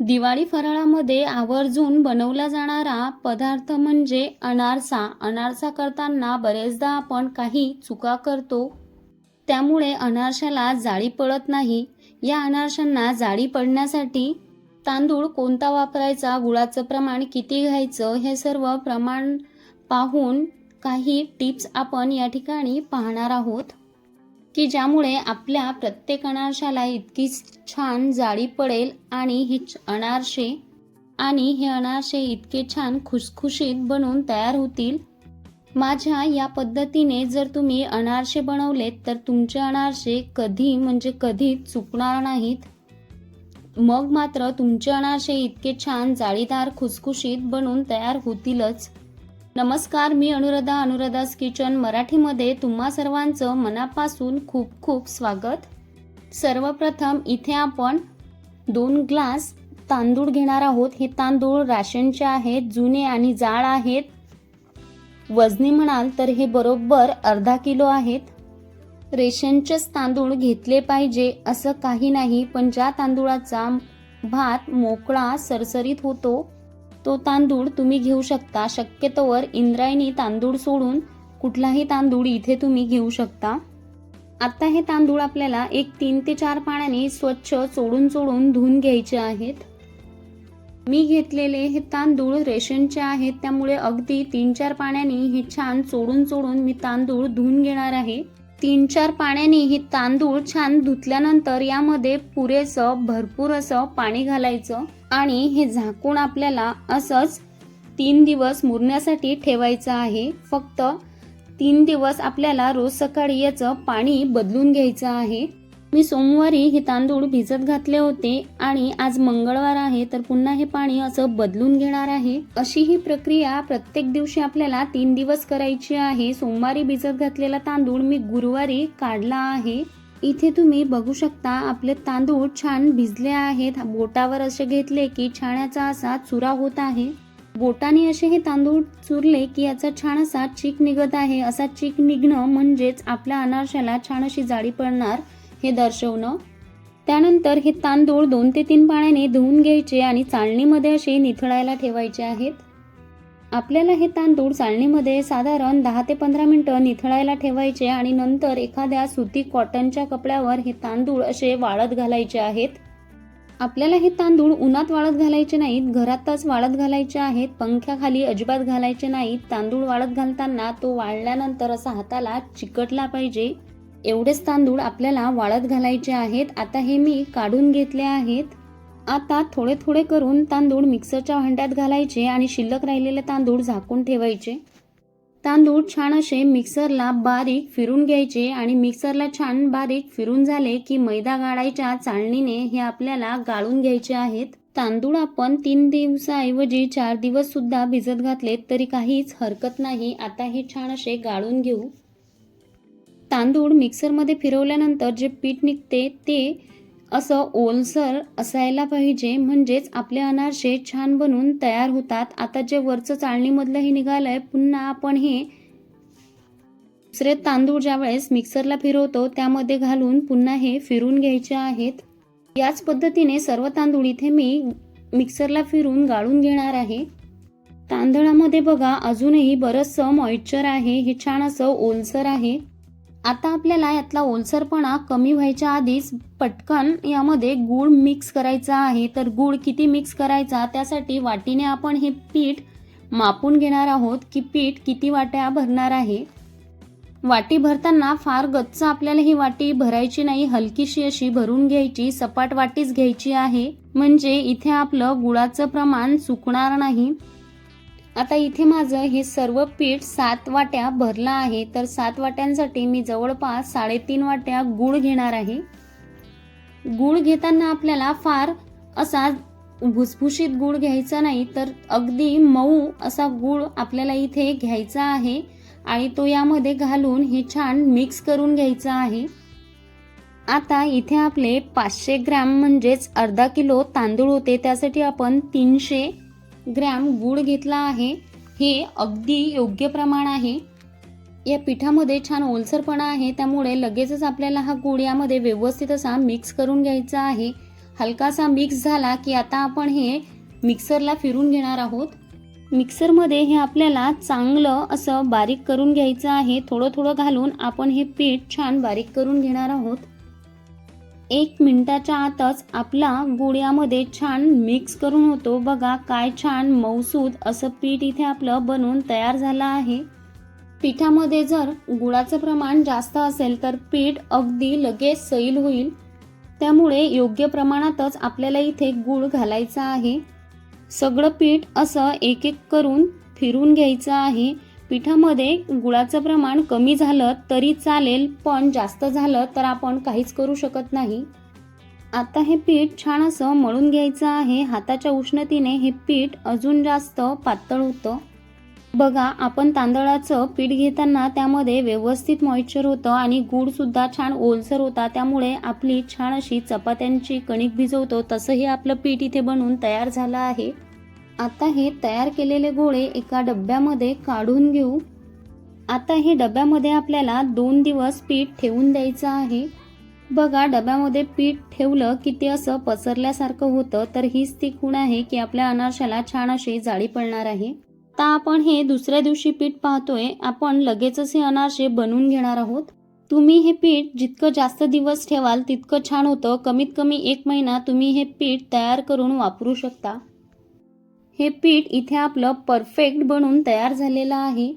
दिवाळी फराळामध्ये आवर्जून बनवला जाणारा पदार्थ म्हणजे अनारसा. अनारसा करताना बरेचदा आपण काही चुका करतो. त्यामुळे अनारशाला जाळी पडत नाही. या अनारशांना जाळी पडण्यासाठी तांदूळ कोणता वापरायचा गुळाचं प्रमाण किती घ्यायचं हे सर्व प्रमाण पाहून काही टिप्स आपण या ठिकाणी पाहणार आहोत. की ज्यामुळे आपल्या प्रत्येक अनारशाला इतकी छान जाळी पडेल आणि ही अनारसे आणि हे अनारसे इतके छान खुसखुशीत बनून तयार होतील? माझ्या या पद्धतीने जर तुम्ही अनारसे बनवलेत तर तुमचे अनारसे कधी म्हणजे कधी चुकणार नाहीत. मग मात्र तुमचे अनारसे इतके छान जाळीदार खुसखुशीत बनून तयार होतीलच. नमस्कार मी अनुराधा अनुराधास किचन मराठीमध्ये तुम्हा सर्वांचं मनापासून खूप खूप स्वागत. सर्वप्रथम इथे आपण दोन ग्लास तांदूळ घेणार आहोत. हे तांदूळ राशनचे आहेत जुने आणि जाड आहेत. वजनी म्हणाल तर हे बरोबर अर्धा किलो आहेत. रेशनचेच तांदूळ घेतले पाहिजे असं काही नाही पण ज्या तांदूळाचा भात मोकळा सरसरीत होतो तो तांदूळ तुम्ही घेऊ शकता. शक्यतोवर इंद्रायणी तांदूळ सोडून कुठलाही तांदूळ इथे तुम्ही घेऊ शकता. आता हे तांदूळ आपल्याला एक तीन ते चार पाण्याने स्वच्छ चोडून चोडून धुवून घ्यायचे आहेत. मी घेतलेले हे तांदूळ रेशनचे आहेत. त्यामुळे अगदी तीन चार पाण्याने हे छान चोडून चोडून मी तांदूळ धुवून घेणार आहे. तीन चार पाण्याने हे तांदूळ छान धुतल्यानंतर यामध्ये पुरेसं भरपूर असं पाणी घालायचं आणि हे झाकून आपल्याला असंच तीन दिवस मुरण्यासाठी ठेवायचं आहे. फक्त तीन दिवस आपल्याला रोज सकाळी याचं पाणी बदलून घ्यायचं आहे. मी सोमवारी हे तांदूळ भिजत घातले होते आणि आज मंगळवार आहे तर पुन्हा हे पाणी असं बदलून घेणार आहे. अशी ही प्रक्रिया प्रत्येक दिवशी आपल्याला तीन दिवस करायची आहे. सोमवारी भिजत घातलेला तांदूळ मी गुरुवारी काढला आहे. इथे तुम्ही बघू शकता आपले तांदूळ छान भिजले आहेत. बोटावर असे घेतले की छाण्याचा असा चुरा होत आहे. बोटाने असे हे तांदूळ चुरले की याचा छान असा चीक निघत आहे. असा चीक निघणं म्हणजेच आपल्या अनारशाला छान अशी जाळी पडणार हे दर्शवणं. त्यानंतर हे तांदूळ दोन ते तीन पाण्याने धुवून घ्यायचे आणि चाळणीमध्ये असे निथळायला ठेवायचे आहेत. आपल्याला हे तांदूळ चाळणीमध्ये साधारण दहा ते पंधरा मिनटं निथळायला ठेवायचे आणि नंतर एखाद्या सुती कॉटनच्या कपड्यावर हे तांदूळ असे वाळत घालायचे आहेत. आपल्याला हे तांदूळ उन्हात वाळत घालायचे नाहीत घरातच वाळत घालायचे आहेत पंख्याखाली अजिबात घालायचे नाहीत. तांदूळ वाळत घालताना तो वाळल्यानंतर असा हाताला चिकटला पाहिजे. एवढेच तांदूळ आपल्याला वाळत घालायचे आहेत. आता हे मी काढून घेतले आहेत. आता थोडे थोडे करून तांदूळ मिक्सरच्या भांड्यात घालायचे आणि शिल्लक राहिलेले तांदूळ झाकून ठेवायचे. तांदूळ छान असे मिक्सरला बारीक फिरून घ्यायचे आणि मिक्सरला छान बारीक फिरून झाले की मैदा गाळायच्या चाळणीने हे आपल्याला गाळून घ्यायचे आहेत. तांदूळ आपण तीन दिवसाऐवजी चार दिवस सुद्धा भिजत घातलेत तरी काहीच हरकत नाही. आता हे छान असे गाळून घेऊ. तांदूळ मिक्सरमध्ये फिरवल्यानंतर जे पीठ निघते ते असं ओलसर असायला पाहिजे. म्हणजेच आपले अनारसे छान बनून तयार होतात. आता जे वरचं चाळणीमधलं हे निघालं आहे पुन्हा आपण हे दुसरे तांदूळ ज्यावेळेस मिक्सरला फिरवतो त्यामध्ये घालून पुन्हा हे फिरून घ्यायचे आहेत. याच पद्धतीने सर्व तांदूळ इथे मी मिक्सरला फिरून गाळून घेणार आहे. तांदळामध्ये बघा अजूनही बरंचसं मॉइश्चर आहे. हे छान असं ओलसर आहे. आता आपल्याला यातला ओलसरपणा कमी व्हायच्या आधीच पटकन यामध्ये गूळ मिक्स करायचा आहे. तर गूळ किती मिक्स करायचा? त्यासाठी वाटीने आपण हे पीठ मापून घेणार आहोत की पीठ किती वाट्या भरणार आहे? वाटी भरताना फार गच्च आपल्याला ही वाटी भरायची नाही. हलकीशी अशी भरून घ्यायची. सपाट वाटीच घ्यायची आहे. म्हणजे इथे आपलं गुळाचं प्रमाण चुकणार नाही. आता इथे माझं हे सर्व पीठ सात वाट्या भरलं आहे. तर सात वाट्यांसाठी मी जवळपास साडेतीन वाट्या गूळ घेणार आहे. गूळ घेताना आपल्याला फार असा भुसभुशीत गूळ घ्यायचा नाही तर अगदी मऊ असा गूळ आपल्याला इथे घ्यायचा आहे आणि तो यामध्ये घालून हे छान मिक्स करून घ्यायचा आहे. आता इथे आपले पाचशे ग्रॅम म्हणजेच अर्धा किलो तांदूळ होते त्यासाठी आपण तीनशे ग्रॅम गूळ घेतला आहे. हे अगदी योग्य प्रमाण आहे. या पिठामध्ये छान ओलसरपणा आहे. त्यामुळे लगेचच आपल्याला हा गूळ यामध्ये व्यवस्थित असा मिक्स करून घ्यायचा आहे. हलकासा मिक्स झाला की आता आपण हे मिक्सरला फिरून घेणार आहोत. मिक्सरमध्ये हे आपल्याला चांगलं असं बारीक करून घ्यायचं आहे. थोडं थोडं घालून आपण हे पीठ छान बारीक करून घेणार आहोत. एक मिनटाच्या आतच आपला गुळ्यामध्ये छान मिक्स करून होतो. बघा काय छान मऊसूद असं पीठ इथे आपलं बनवून तयार झालं आहे. पिठामध्ये जर गुळाचं प्रमाण जास्त असेल तर पीठ अगदी लगेच सैल होईल. त्यामुळे योग्य प्रमाणातच आपल्याला इथे गूळ घालायचा आहे. सगळं पीठ असं एक एक करून फिरून घ्यायचं आहे. पिठामध्ये गुळाचं प्रमाण कमी झालं तरी चालेल पण जास्त झालं तर आपण काहीच करू शकत नाही. आता हे पीठ छान असं मळून घ्यायचं आहे. हाताच्या उष्णतेने हे पीठ अजून जास्त पातळ होतं. बघा आपण तांदळाचं पीठ घेताना त्यामध्ये व्यवस्थित मॉइश्चर होतं आणि गूळसुद्धा छान ओलसर होता. त्यामुळे आपली छान अशी चपात्यांची कणिक भिजवतो. तसंही आपलं पीठ इथे बनवून तयार झालं आहे. आता हे तयार केलेले गोळे एका डब्यामध्ये काढून घेऊ. आता हे डब्यामध्ये आपल्याला दोन दिवस पीठ ठेवून द्यायचं आहे. बघा डब्यामध्ये पीठ ठेवलं की ते असं पसरल्यासारखं होतं तर हीच ती खूण आहे की आपल्या अनारशाला छान अशी जाळी पडणार आहे. आता आपण हे दुसऱ्या दिवशी पीठ पाहतोय आपण लगेचच हे अनारसे बनवून घेणार आहोत. तुम्ही हे पीठ जितकं जास्त दिवस ठेवाल तितकं छान होतं. कमीत कमी एक महिना तुम्ही हे पीठ तयार करून वापरू शकता. हे पीठ इथे आपलं परफेक्ट बनून तयार झालेलं आहे.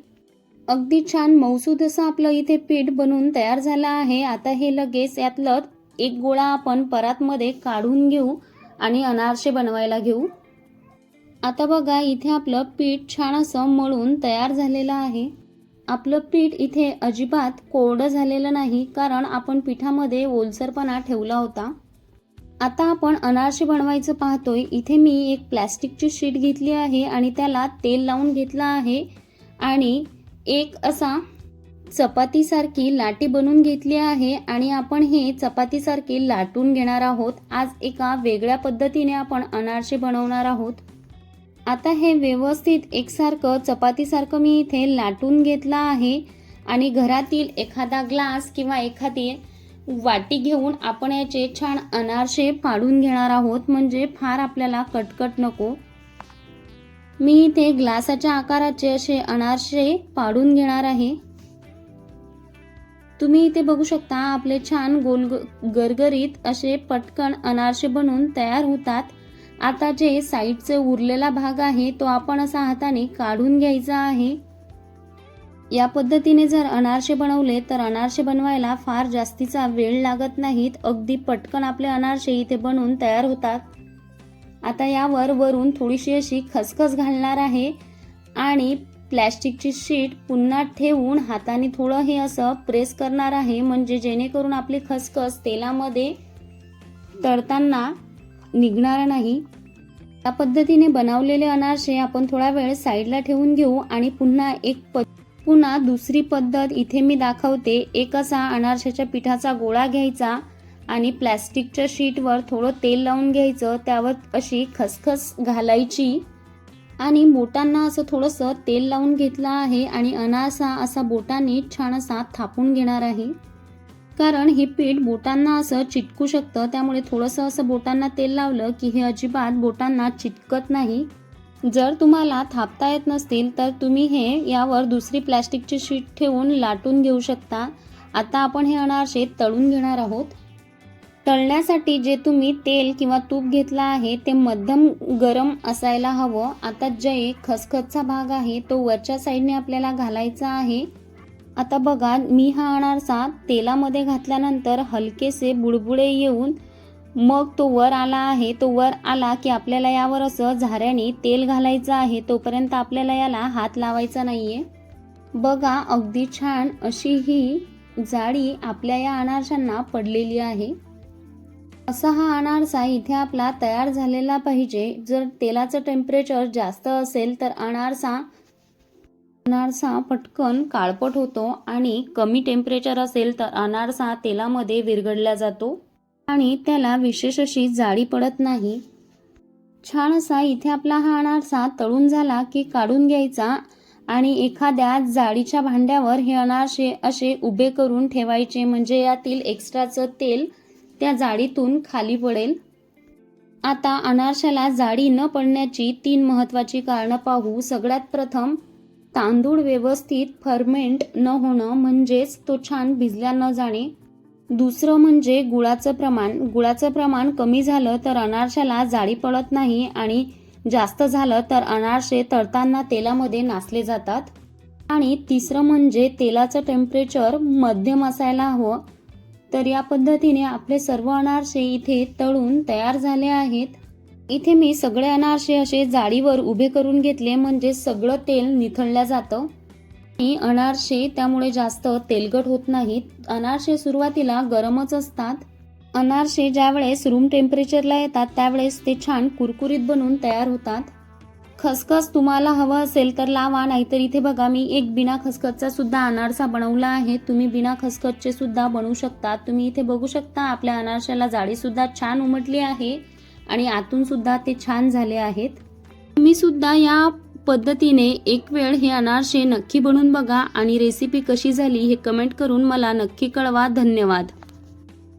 अगदी छान मौसूद असं आपलं इथे पीठ बनून तयार झालं आहे आता हे लगेच यातलं एक गोळा आपण परातमध्ये काढून घेऊ आणि अनारसे बनवायला घेऊ. आता बघा इथे आपलं पीठ छान असं मळून तयार झालेलं आहे. आपलं पीठ इथे अजिबात कोरडं झालेलं नाही कारण आपण पिठामध्ये ओलसरपणा ठेवला होता. आता आपण अनारसे बनवायचं पाहतोय. इथे मी एक प्लॅस्टिकची शीट घेतली आहे आणि त्याला तेल लावून घेतलं आहे. आणि एक असा चपातीसारखी लाटी बनवून घेतली आहे आणि आपण हे चपातीसारखी लाटून घेणार आहोत. आज एका वेगळ्या पद्धतीने आपण अनारसे बनवणार आहोत. आता हे व्यवस्थित एकसारखं चपातीसारखं मी इथे लाटून घेतलं आहे. आणि घरातील एखादा ग्लास किंवा एखादी वाटी घेऊन आपण याचे छान अनारसे पाडून घेणार आहोत. म्हणजे फार आपल्याला कटकट नको. मी इथे ग्लासाच्या आकाराचे असे अनारसे पाडून घेणार आहे. तुम्ही इथे बघू शकता आपले छान गोल गरगरीत असे पटकन अनारसे बनून तयार होतात. आता जे साईडचे उरलेला भाग आहे तो आपण असा हाताने काढून घ्यायचा आहे. या पद्धतीने जर अनारसे बनवले तर अनारसे बनवायला फार जास्तीचा वेळ लागत नाहीत. अगदी पटकन आपले अनारसे इथे बनवून तयार होतात. आता यावर वरून थोडीशी अशी खसखस घालणार आहे आणि प्लॅस्टिकची शीट पुन्हा ठेवून हाताने थोडं हे असं प्रेस करणार आहे. म्हणजे जेणेकरून आपली खसखस तेलामध्ये तळताना निघणार नाही. या पद्धतीने बनवलेले अनारसे आपण थोडा वेळ साईडला ठेवून घेऊ आणि पुन्हा एक पद पुन्हा दुसरी पद्धत इथे मी दाखवते. एक असा अनारशाच्या पिठाचा गोळा घ्यायचा आणि प्लॅस्टिकच्या शीटवर थोडं तेल लावून घ्यायचं. त्यावर अशी खसखस घालायची. आणि बोटांना असं थोडंसं तेल लावून घेतलं आहे आणि अनारसा असा बोटाने छान असा थापून घेणार आहे. कारण हे पीठ बोटांना असं चिटकू शकतं. त्यामुळे थोडंसं असं बोटांना तेल लावलं की हे अजिबात बोटांना चिटकत नाही. जर तुम्हाला थापता येत नसतील तर तुम्ही हे यावर दुसरी प्लॅस्टिकची शीट ठेवून लाटून घेऊ शकता. आता आपण हे अनारसे तळून घेणार आहोत. तळण्यासाठी जे तुम्ही तेल किंवा तूप घेतला आहे ते मध्यम गरम असायला हवं. आता जे खसखसचा भाग आहे तो वरच्या साईडने आपल्याला घालायचा आहे. आता बघा मी हा अनारसा तेलामध्ये घातल्यानंतर हलकेसे बुडबुडे येऊन मग तो वर आला आहे. तो वर आला की आपल्याला यावर असं झाऱ्याने तेल घालायचं आहे. तोपर्यंत आपल्याला याला हात लावायचा नाहीये. बघा अगदी छान अशी ही जाळी आपल्या या अनारशांना पडलेली आहे. असा हा अनारसा इथे आपला तयार झालेला पाहिजे. जर तेलाचं टेम्परेचर जास्त असेल तर अनारसा अनारसा पटकन काळपट होतो आणि कमी टेम्परेचर असेल तर अनारसा तेलामध्ये विरघडला जातो. आणि त्याला विशेष अशी जाळी पडत नाही. छान असा इथे आपला हा अनारसा तळून झाला की काढून घ्यायचा आणि एखाद्या जाळीच्या भांड्यावर हे अनारसे असे उभे करून ठेवायचे. म्हणजे यातील एक्स्ट्राचं तेल त्या जाळीतून खाली पडेल. आता अनारशाला जाळी न पडण्याची तीन महत्त्वाची कारणं पाहू. सगळ्यात प्रथम तांदूळ व्यवस्थित फर्मेंट न होणं म्हणजेच तो छान भिजल्या न जाणे. दुसरं म्हणजे गुळाचं प्रमाण. गुळाचं प्रमाण कमी झालं तर अनारशाला जाळी पडत नाही आणि जास्त झालं तर अनारसे तळताना तेलामध्ये नासले जातात. आणि तिसरं म्हणजे तेलाचं टेम्परेचर मध्यम असायला हवं. तर या पद्धतीने आपले सर्व अनारसे इथे तळून तयार झाले आहेत. इथे मी सगळे अनारसे असे जाळीवर उभे करून घेतले म्हणजे सगळं तेल निथळल्या जातं. आणि अनारसे त्यामुळे जास्त तेलकट होत नाहीत. अनारसे सुरुवातीला गरमच असतात. अनारसे ज्यावेळेस रूम टेम्परेचरला येतात त्यावेळेस ते छान कुरकुरीत बनून तयार होतात. खसखस तुम्हाला हवं असेल तर लावा नाहीतर इथे बघा मी एक बिना खसखसचा सुद्धा अनारसा बनवला आहे. तुम्ही बिना खसखसचे सुद्धा बनवू शकता. तुम्ही इथे बघू शकता आपल्या अनारशाला जाळी सुद्धा छान उमटली आहे आणि आतून सुद्धा ते छान झाले आहेत. तुम्ही सुद्धा या पद्धतीने एक वेळ हे अनारसे नक्की बनवून बघा आणि रेसिपी कशी झाली हे कमेंट करून मला नक्की कळवा. धन्यवाद.